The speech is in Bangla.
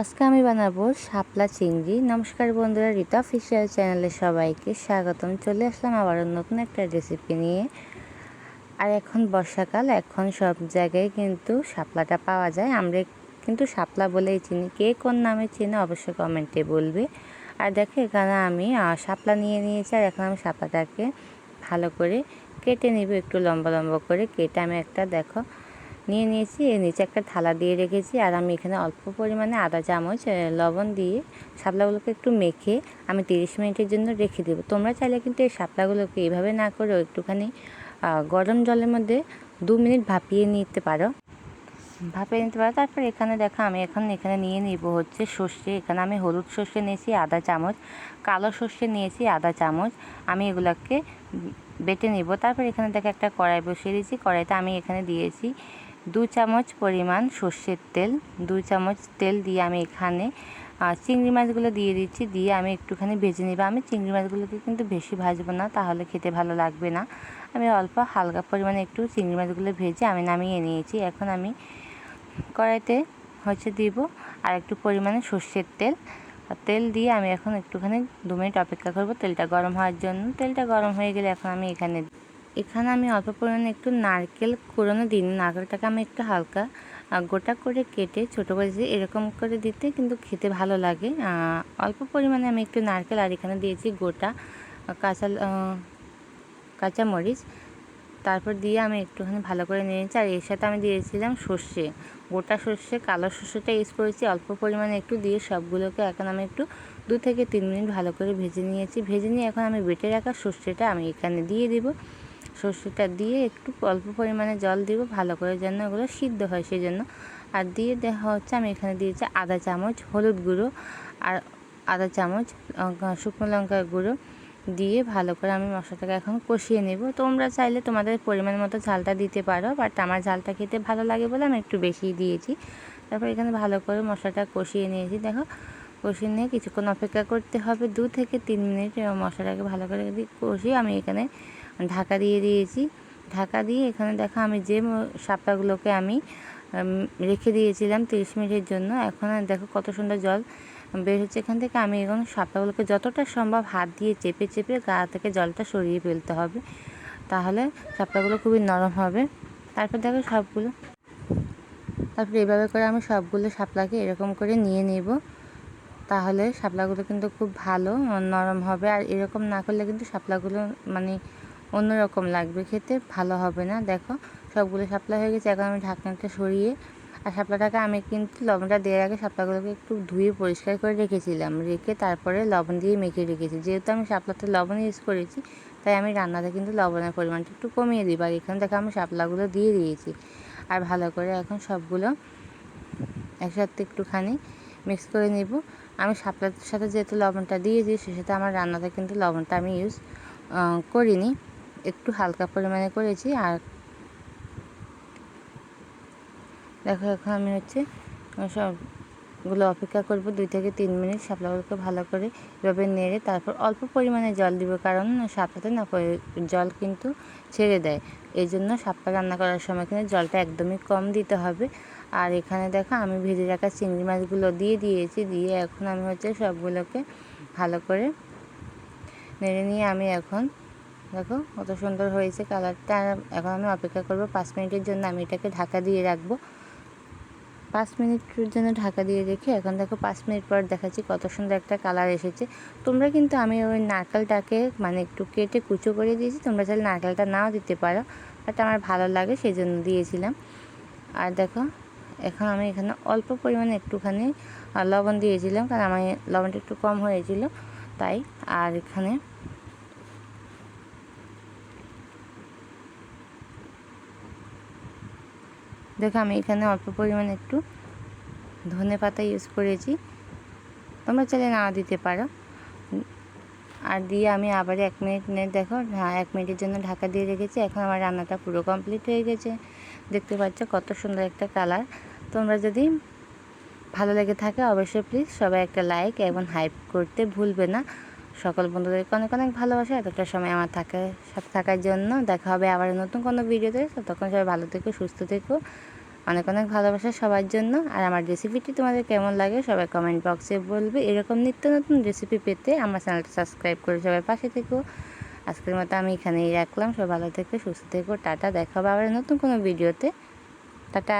আজকে আমি বানাবো শাপলা চিংড়ি। নমস্কার বন্ধুরা, রিতা অফিসিয়াল চ্যানেলে সবাইকে স্বাগতম। চলে আসলাম আবার নতুন একটা রেসিপি নিয়ে। আর এখন বর্ষাকাল, এখন সব জায়গায় কিন্তু শাপলাটা পাওয়া যায়। আমরা কিন্তু শাপলা বলেই চিনি। কে কোন নামে চিনি অবশ্যই কমেন্টে বলবে। আর দেখো, এখানে আমি শাপলা নিয়ে নিয়েছি। আর এখন আমি শাপলাটাকে ভালো করে কেটে নিব, একটু লম্বা লম্বা করে কেটে। আমি একটা, দেখো নিয়ে নিয়েছি, এর নিচে একটা থালা দিয়ে রেখেছি আর আমি এখানে অল্প পরিমাণে আদা, চামচ লবণ দিয়ে শাপলাগুলোকে একটু মেখে আমি তিরিশ মিনিটের জন্য রেখে দেবো। তোমরা চাইলে কিন্তু এই শাপলাগুলোকে এইভাবে না করেও একটুখানি গরম জলের মধ্যে দু মিনিট ভাপিয়ে নিতে পারো। ভাপিয়ে নিতে পারো। তারপর এখানে দেখো, আমি এখন এখানে নিয়ে নিব হচ্ছে সর্ষে। এখানে আমি হলুদ সর্ষে নিয়েছি আধা চামচ, কালো সর্ষে নিয়েছি আধা চামচ। আমি এগুলোকে বেটে নিব। তারপর এখানে দেখো একটা কড়াই বসিয়ে দিয়েছি। কড়াইতে আমি এখানে দিয়েছি দু চামচ পরিমাণ সর্ষের তেল, দু চামচ তেল দিয়ে আমি এখানে চিংড়ি মাছগুলো দিয়ে দিচ্ছি, দিয়ে আমি একটুখানি ভেজে নেব। আমি চিংড়ি মাছগুলোকে কিন্তু বেশি ভাজবো না, তাহলে খেতে ভালো লাগবে না। আমি অল্প হালকা পরিমাণে একটু চিংড়ি মাছগুলো ভেজে আমি নামিয়ে নিয়েছি। এখন আমি কড়াইতে হচ্ছে দিব আর একটু পরিমাণে সর্ষের তেল। তেল দিয়ে আমি এখন একটুখানি দু মিনিট অপেক্ষা করব তেলটা গরম হওয়ার জন্য। তেলটা গরম হয়ে গেলে এখন আমি এখানে এখানে আমি অল্প পরিমাণে একটু নারকেল কুড়োনো দিন নারকেলটাকে আমি একটু হালকা গোটা করে কেটে, ছোটো করে দিয়ে এরকম করে দিতে কিন্তু খেতে ভালো লাগে। অল্প পরিমাণে আমি একটু নারকেল আর এখানে দিয়েছি গোটা কাঁচা কাঁচামরিচ। তারপর দিয়ে আমি একটুখানি ভালো করে নিয়েছি। আর এর সাথে আমি দিয়েছিলাম সর্ষে। গোটা সর্ষে, কালো সর্ষেটা ইউজ করেছি। অল্প পরিমাণে একটু দিয়ে সবগুলোকে এখন আমি একটু দু থেকে তিন মিনিট ভালো করে ভেজে নিয়েছি। ভেজে নিয়ে এখন আমি বেটে রাখা সর্ষেটা আমি এখানে দিয়ে দিব। সর্ষেটা দিয়ে একটু অল্প পরিমাণে জল দিব, ভালো করে যেন ওগুলো সিদ্ধ হয় সেই জন্য আর দিয়ে দেখা হচ্ছে আমি এখানে দিয়েছি আধা চামচ, হলুদ গুঁড়ো আর আধা চামচ শুকনো লঙ্কার গুঁড়ো। দিয়ে ভালো করে আমি মশলাটাকে এখন কষিয়ে নেব। তোমরা চাইলে তোমাদের পরিমাণ মতো ঝালটা দিতে পারো বাট আমার ঝালটা খেতে ভালো লাগে বলে আমি একটু বেশি দিয়েছি। তারপর এখানে ভালো করে মশলাটা কষিয়ে নিয়েছি। দেখো, কষিয়ে নিয়ে কিছুক্ষণ অপেক্ষা করতে হবে। দু থেকে তিন মিনিট মশলাটাকে ভালো করে কষিয়ে আমি এখানে ঢাকা দিয়ে দিয়েছি। ঢাকা দিয়ে এখানে দেখো আমি যে শাপলাগুলোকে আমি রেখে দিয়েছিলাম তিরিশ মিনিটের জন্য, এখন দেখো কত সুন্দর জল বের হচ্ছে এখান থেকে। আমি এখন শাপলাগুলোকে যতটা সম্ভব হাত দিয়ে চেপে চেপে গা থেকে জলটা সরিয়ে ফেলতে হবে। তাহলে শাপলাগুলো খুবই নরম হবে। তারপর দেখো সবগুলো। তারপর এভাবে করে আমি সবগুলো শাপলাকে এরকম করে নিয়ে নেব। তাহলে শাপলাগুলো কিন্তু খুব ভালো, নরম হবে। আর এরকম না করলে কিন্তু শাপলাগুলো মানে অন্যরকম লাগবে খেতে, ভালো হবে না। দেখো, সবগুলো শাপলা হয়ে গেছে, এখন আমি ঢাকনাটা সরিয়ে, আর শাপলাটাকে আমি কিন্তু লবণটা দেওয়ার আগে শাপলাগুলোকে একটু ধুয়ে পরিষ্কার করে রেখেছিলাম। রেখে তারপরে লবণ দিয়ে মেখে রেখেছি। যেহেতু আমি শাপলাতে লবণ ইউজ করেছি, তাই আমি রান্নাতে কিন্তু লবণের পরিমাণটা একটু কমিয়ে দিই আর এখানে দেখো, আমি শাপলাগুলো দিয়ে দিয়েছি। আর ভালো করে এখন সবগুলো একসাথে একটুখানি মিক্স করে নিব। আমি শাপলার সাথে যেহেতু লবণটা দিয়েছি, সে সাথে আমার রান্নাতে কিন্তু লবণটা আমি ইউজ করিনি। একটু হালকা পরিমাণে করেছি আর দেখো এখন আমি হচ্ছে সবগুলো অপেক্ষা করব দুই থেকে তিন মিনিট শাপলাগুলোকে ভালো করে এভাবে নেড়ে তারপর অল্প পরিমাণে জল দিব কারণ শাপলাতে না জল কিন্তু ছেড়ে দেয়। এই জন্য শাপলা রান্না করার সময় কিন্তু জলটা একদমই কম দিতে হবে। আর এখানে দেখো আমি ভেজে রাখা চিংড়ি মাছগুলো দিয়ে দিয়েছি, দিয়ে এখন আমি হচ্ছে সবগুলোকে ভালো করে নেড়ে নিয়ে আমি এখন দেখো কত সুন্দর হয়েছে কালারটা। এখন আমি অপেক্ষা করব, পাঁচ মিনিটের জন্য আমি এটাকে ঢাকা দিয়ে রাখব। পাঁচ মিনিটের জন্য ঢাকা দিয়ে রেখে এখন দেখো পাঁচ মিনিট পর দেখাচ্ছি কত সুন্দর একটা কালার এসেছে। তোমরা কিন্তু আমি ওই নারকেলটাকে মানে একটু কেটে কুচো করে দিয়েছি, তোমরা চাইলে নারকেলটা নাও দিতে পারো। বাট আমার ভালো লাগে সেই জন্য দিয়েছিলাম। আর দেখো, এখন আমি এখানে অল্প পরিমাণে একটুখানি লবণ দিয়েছিলাম, কারণ আমার লবণটা একটু কম হয়েছিল, তাই। আর এখানে দেখো আমি এখানে অল্প পরিমাণে একটু ধনে পাতা ইউজ করেছি। তোমরা চাইলে না দিতে পারো। আর দিয়ে আমি আবার এক মিনিট নিয়ে দেখো হ্যাঁ এক মিনিটের জন্য ঢাকা দিয়ে রেখেছি। এখন আমার রান্নাটা পুরো কমপ্লিট হয়ে গেছে। দেখতে পাচ্ছ কত সুন্দর একটা কালার তোমরা যদি ভালো লেগে থাকে, অবশ্যই প্লিজ সবাই একটা লাইক এবং হাইপ করতে ভুলবে না। সকল বন্ধুদেরকে অনেক অনেক ভালোবাসা, এতটা সময় আমার থাকে, সাথে থাকার জন্য। দেখা হবে আবার নতুন কোনো ভিডিওতে ততক্ষণ সবাই ভালো থেকো, সুস্থ থেকো। অনেক অনেক ভালোবাসা সবার জন্য। আর আমার রেসিপিটি তোমাদের কেমন লাগে সবাই কমেন্ট বক্সে বলবে। এরকম নিত্য নতুন রেসিপি পেতে আমার চ্যানেলটা সাবস্ক্রাইব করে সবাই পাশে থেকো। আজকের মতো আমি এখানেই রাখলাম। সবাই ভালো থেকো, সুস্থ থেকো। টাটা, দেখা হবে আবার নতুন কোনো ভিডিওতে। টাটা।